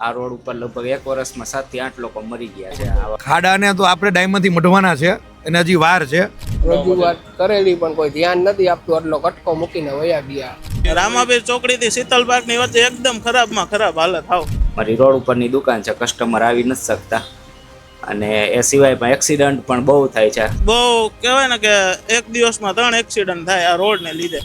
આ રોડ ઉપર લગભગ એક વર્ષમાં સાતથી આઠ લોકો મરી ગયા છે. આવા ખાડાને તો આપણે ડાયમંડથી મઢવાના છે એને હજી વાર છે. રજૂઆત કરેલી પણ કોઈ ધ્યાન નથી આપતું. એટલો કટકો મૂકીને વયા ગયા. રામાબીર ચોકડી થી શીતલબાગની વચ્ચે એકદમ ખરાબમાં ખરાબ હાલત આવ મારી રોડ ઉપરની દુકાન છે. કસ્ટમર આવી નથી શકતા. અને એ સિવાય પણ એક્સિડન્ટ પણ બહુ થાય છે. બહુ કહેવાય ને કે એક દિવસમાં ત્રણ એક્સિડન્ટ થાય આ રોડ ને લીધે.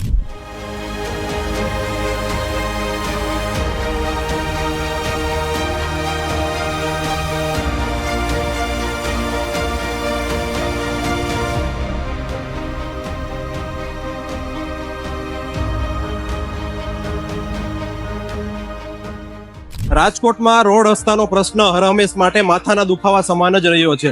રાજકોટમાં રોડ રસ્તાનો પ્રશ્ન હરહમેશ માટે માથાના દુખાવા સમાન જ રહ્યો છે.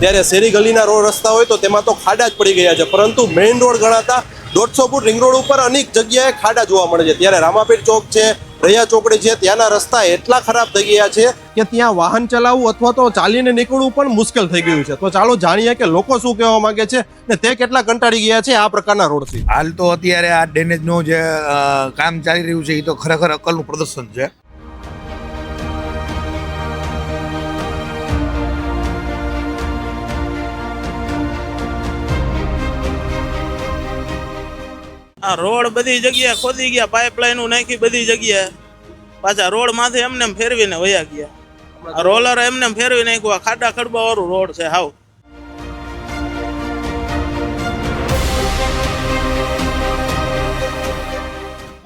ત્યારે શેરી ગલીના રોડ રસ્તા હોય તો તેમાં તો ખાડા જ પડી ગયા છે. પરંતુ મેઇન રોડ ગણાતા દોઢસો ફૂટ રિંગ રોડ ઉપર અનેક જગ્યાએ ખાડા જોવા મળે છે. ત્યારે રામાપીર ચોક છે રૈયા ચોકડી છે, ત્યાંના રસ્તા એટલા ખરાબ થઈ ગયા છે કે ત્યાં વાહન ચલાવવું અથવા તો ચાલીને નીકળવું પણ મુશ્કેલ થઈ ગયું છે. તો ચાલો જાણીએ કે લોકો શું કહેવા માંગે છે ને તે કેટલા કંટાળી ગયા છે આ પ્રકારના રોડથી? હાલ તો અત્યારે આ ડ્રેનેજનું જે કામ ચાલી રહ્યું છે, એ તો ખરેખર અકલનું પ્રદર્શન છે. આ રોડ બધી જગ્યાએ ખોદી ગયા પાઇપલાઈન નાખી બધી જગ્યાએ. પાછા રોડમાંથી એમને ફેરવીને વયા ગયા. આ રોલર એમને ફેરવી નાખ્યું આ ખાડા ખડબા વાળું રોડ છે હાવ.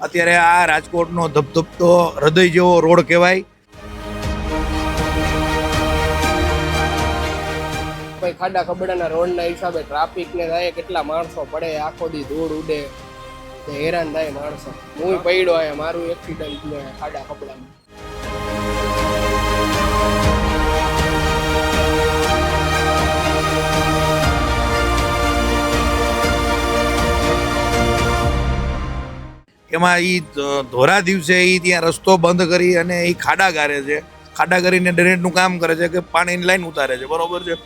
અત્યારે આ રાજકોટનો ધબધબતો હૃદય જેવો રોડ કહેવાય. કોઈ ખાડા ખબડાના રોડના હિસાબે ટ્રાફિક ને થાય કેટલા માણસો પડે આખો દી ધૂળ ઉડે. હેરાન થાય માણસો. હું પડ્યો આયા મારું એક્સિડન્ટ ને ખાડા કપડામાં. એમાં એ ધોરા દિવસે એ ત્યાં રસ્તો બંધ કરી અને એ ખાડા ગારે છે. ખાડા કરીને ડ્રેનેજનું કામ કરે છે કે પાણીની લાઈન ઉતારે છે. બરોબર છે?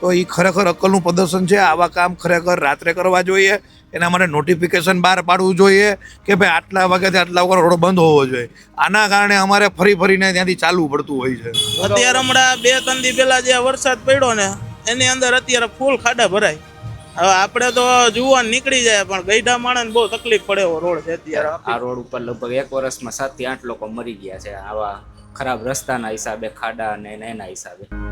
તો એ ખરેખર અકલનું પ્રદર્શન છે. આવા કામ ખરેખર રાત્રે કરવા જોઈએ. એના માટે નોટિફિકેશન બહાર પાડવું જોઈએ કે ભાઈ આટલા વાગ્યાથી આટલા વાગ્યા રોડ બંધ હોવો જોઈએ. આના કારણે અમારે ફરી ફરીને ત્યાંથી ચાલવું પડતું હોય છે. અત્યારે હમણાં બે ત્રણ દી પહેલા જે વરસાદ પડ્યો ને એની અંદર અત્યારે ફૂલ ખાડા ભરાય. હવે આપણે તો જુવાન નીકળી જાય પણ ગઈઢા માણસ બહુ તકલીફ પડે એવો રોડ છે અત્યારે. આ રોડ ઉપર લગભગ એક વર્ષમાં સાતથી આઠ લોકો મરી ગયા છે. આવા ખરાબ રસ્તાના હિસાબે ખાડા અને એના હિસાબે.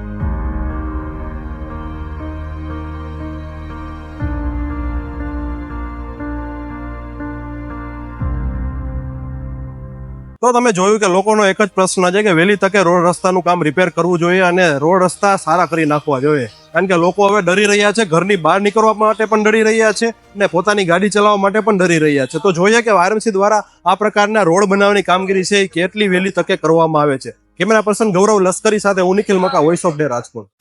તો તમે જોયું કે લોકોનો એક જ પ્રશ્ન છે કે વહેલી તકે રોડ રસ્તાનું કામ રિપેર કરવું જોઈએ અને રોડ રસ્તા સારા કરી નાખવા જોઈએ. કારણ કે લોકો હવે ડરી રહ્યા છે, ઘરની બહાર નીકળવા માટે પણ ડરી રહ્યા છે અને પોતાની ગાડી ચલાવવા માટે પણ ડરી રહ્યા છે. તો જોઈએ કે વારમસી દ્વારા આ પ્રકારના રોડ બનાવવાની કામગીરી છે એ કેટલી વહેલી તકે કરવામાં આવે છે. કેમેરા પર્સન ગૌરવ લશ્કરી સાથે હું Nikhil મકા voice of day Rajkot.